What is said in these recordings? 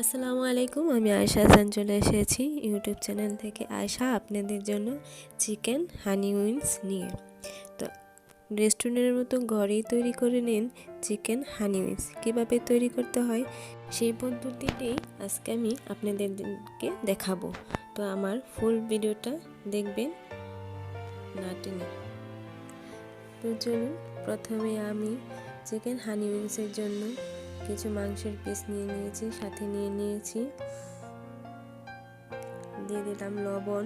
আসসালামু আলাইকুম, আমি আয়শা হাসান চলে এসেছি ইউটিউব চ্যানেল থেকে। আয়শা, আপনাদের জন্য চিকেন হানি উইংস নিয়ে। তো, রেস্টুরেন্টের মতো ঘরেই তৈরি করে নিন চিকেন হানি উইংস। কীভাবে তৈরি করতে হয়? সেই পদ্ধতিতেই আজকে আমি আপনাদেরকে দেখাবো। তো, আমার ফুল ভিডিওটা দেখবেন? না টেনে। তো, চলুন, প্রথমে আমি চিকেন হানি উইংসের জন্য কিছু মাংসের পিস নিয়ে নিয়েছি, সাথে নিয়ে নিয়েছি। দিয়ে দিলাম লবণ।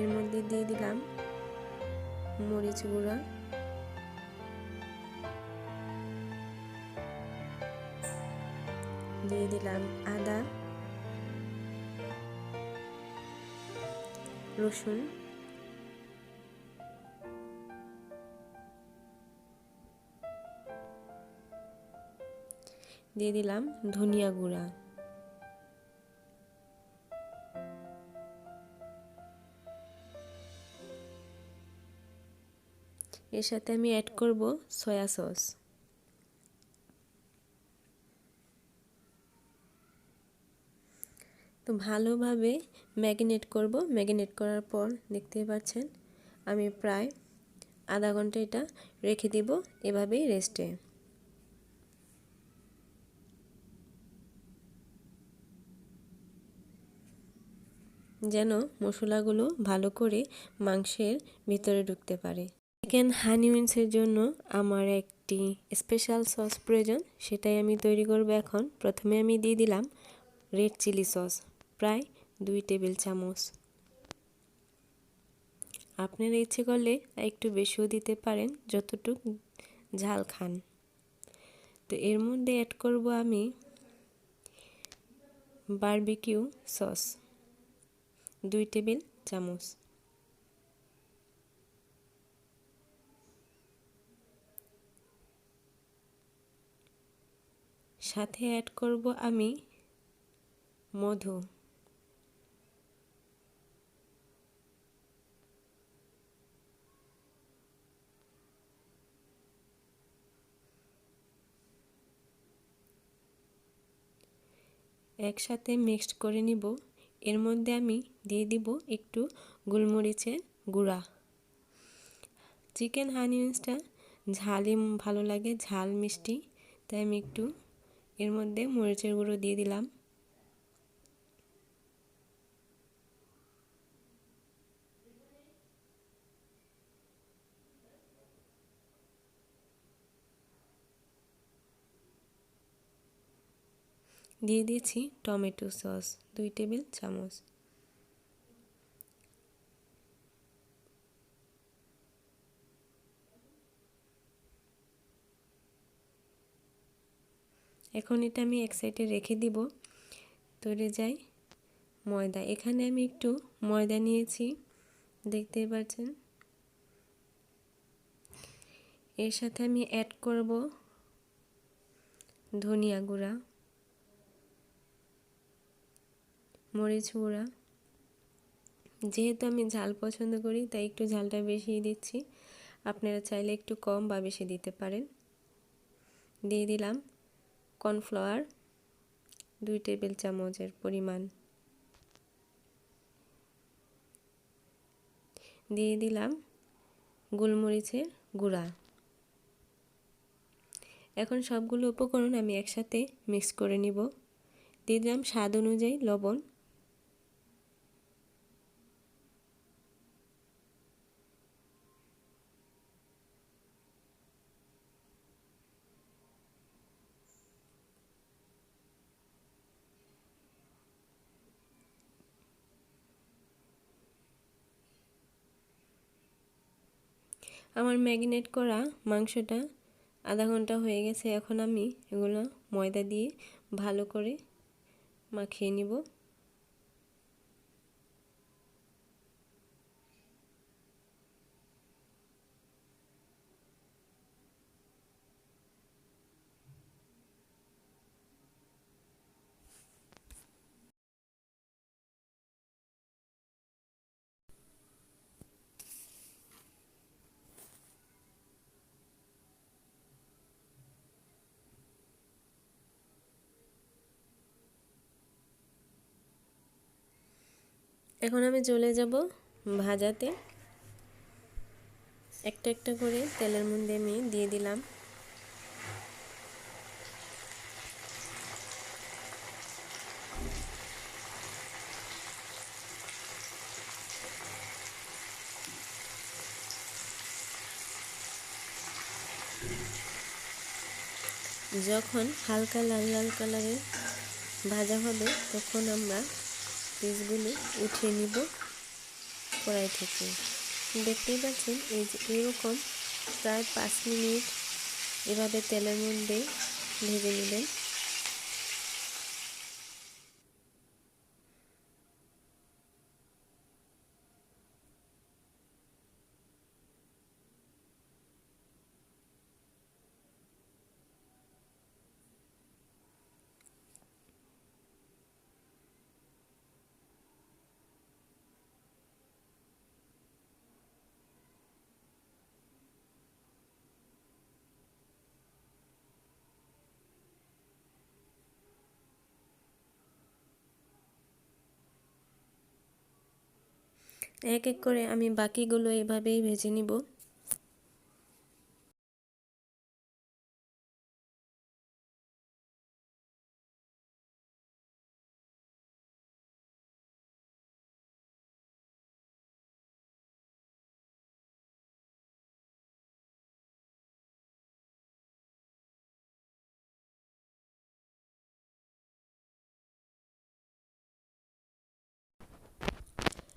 এর মধ্যে দিয়ে দিলাম মরিচ গুঁড়া। দিয়ে দিলাম আদা, রসুন। দিয়ে দিলাম ধনিয়া গুঁড়া। এর সাথে আমি অ্যাড করব সয়া সস তো ভালোভাবে ম্যাগিনেট করব। ম্যাগিনেট করার পর দেখতে পাচ্ছেন, আমি প্রায় আধা ঘণ্টা এটা রেখে দিব এভাবেই রেস্টে যেন মশলাগুলো ভালো করে মাংসের ভিতরে ঢুকতে পারে। চিকেন হানি উইন্সের জন্য আমার একটি স্পেশাল সস প্রয়োজন, সেটাই আমি তৈরি করব এখন। প্রথমে আমি দিয়ে দিলাম রেড চিলি সস প্রায় দুই টেবিল চামচ। আপনারা ইচ্ছে করলে একটু বেশিও দিতে পারেন, যতটুক ঝাল খান। তো এর মধ্যে অ্যাড করব আমি বারবিকিউ সস দুই টেবিল চামচ। সাথে অ্যাড করব আমি মধু। একসাথে মিক্সড করে নিব। এর মধ্যে আমি দিয়ে দিব একটু গোলমরিচের গুঁড়া। চিকেন হানি মিক্সটা ঝালই ভালো লাগে, ঝাল মিষ্টি, তাই আমি একটু এর মধ্যে মরিচের গুঁড়ো দিয়ে দিলাম। দিয়ে দিয়েছি টমেটো সস, দুই টেবিল চামচ। এখন এটা আমি এক সাইডে রেখে দিব, তৈরি যাই ময়দা। এখানে আমি একটু ময়দা নিয়েছি দেখতেই পাচ্ছেন? এর সাথে আমি অ্যাড করব ধনিয়া গুঁড়া। মরিচ গুঁড়া। যেহেতু আমি ঝাল পছন্দ করি, তাই একটু ঝালটা বেশি দিচ্ছি। আপনারা চাইলে একটু কম বা বেশি দিতে পারেন। দিয়ে দিলাম কর্নফ্লাওয়ার দুই টেবিল চামচের পরিমাণ। দিয়ে দিলাম গোলমরিচের গুঁড়া। এখন সবগুলো উপকরণ আমি একসাথে মিক্স করে নিব। দিয়ে দিলাম স্বাদ অনুযায়ী লবণ। আমার ম্যাগিনেট করা মাংসটা আধা ঘণ্টা হয়ে গেছে। এখন আমি এগুলো ময়দা দিয়ে ভালো করে মাখিয়ে নিব। এখন আমি চলে যাব ভাজাতে। একটা একটা করে তেলের মধ্যে আমি দিয়ে দিলাম। যখন হালকা লাল লাল কালারের ভাজা হবে, তখন আমরা পিসগুলো উঠিয়ে নিব, কড়াই থেকে। দেখতেই পাচ্ছেন, এই যে এরকম প্রায় পাঁচ মিনিট এভাবে তেলের মধ্যে ভেজে নেবেন এক এক করে আমি বাকিগুলো এভাবেই ভেজে নিব।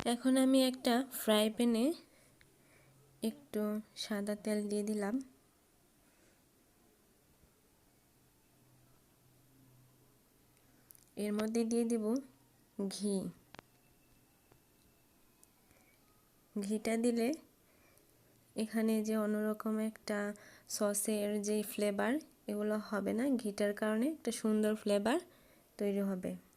এখন আমি একটা ফ্রাই প্যানে একটু সাদা তেল দিয়ে দিলাম। এর মধ্যে দিয়ে দিব ঘি। ঘিটা দিলে এখানে যে অন্যরকম একটা সসের যে ফ্লেভার এগুলো হবে না, ঘিটার কারণে একটা সুন্দর ফ্লেভার তৈরি হবে।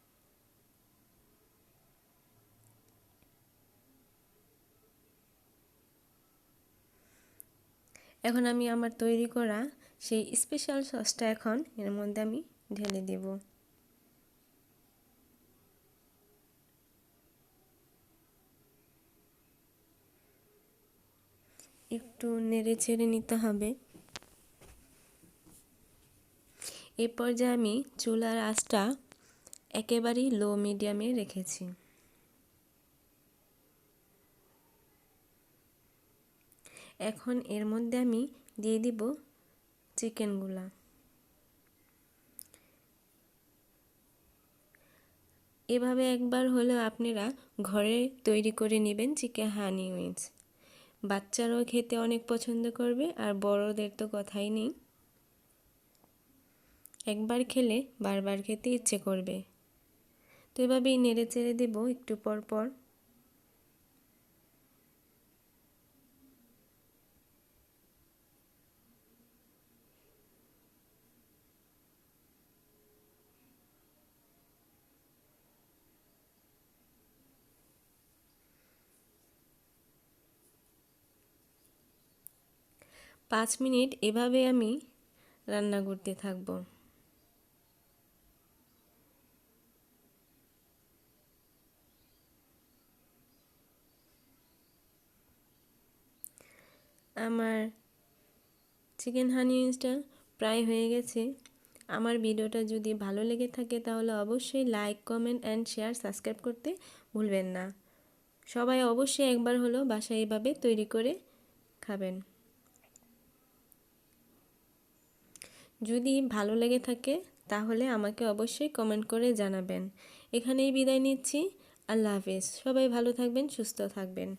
এখন আমি আমার তৈরি করা সেই স্পেশাল সসটা এখন এর মধ্যে আমি ঢেলে দেব। একটু নেড়ে ছেড়ে নিতে হবে। এ পর্যায়ে আমি চুলার আঁচটা একেবারেই লো মিডিয়ামে রেখেছি। এখন এর মধ্যে আমি দিয়ে দিব চিকেনগুলা। এভাবে একবার হলেও আপনারা ঘরে তৈরি করে নেবেন চিকেন হানি উইংস। বাচ্চারাও খেতে অনেক পছন্দ করবে আর বড়দের তো কথাই নেই। একবার খেলে বারবার খেতে ইচ্ছে করবে। তো এভাবেই নেড়ে চেড়ে দেবো একটু পর পর। পাঁচ মিনিট এভাবে আমি রান্না করতে থাকব। আমার চিকেন হানি ইন্সটা প্রায় হয়ে গেছে। আমার ভিডিওটা যদি ভালো লেগে থাকে তাহলে অবশ্যই like, comment and share, subscribe করতে ভুলবেন না। সবাই অবশ্যই একবার হলো বাসায় এইভাবে তৈরি করে খাবেন। যদি ভালো লেগে থাকে, তাহলে আমাকে অবশ্যই কমেন্ট করে জানাবেন। এখানেই বিদায় নিচ্ছি। আল্লাহ হাফেজ। সবাই ভালো থাকবেন, সুস্থ থাকবেন।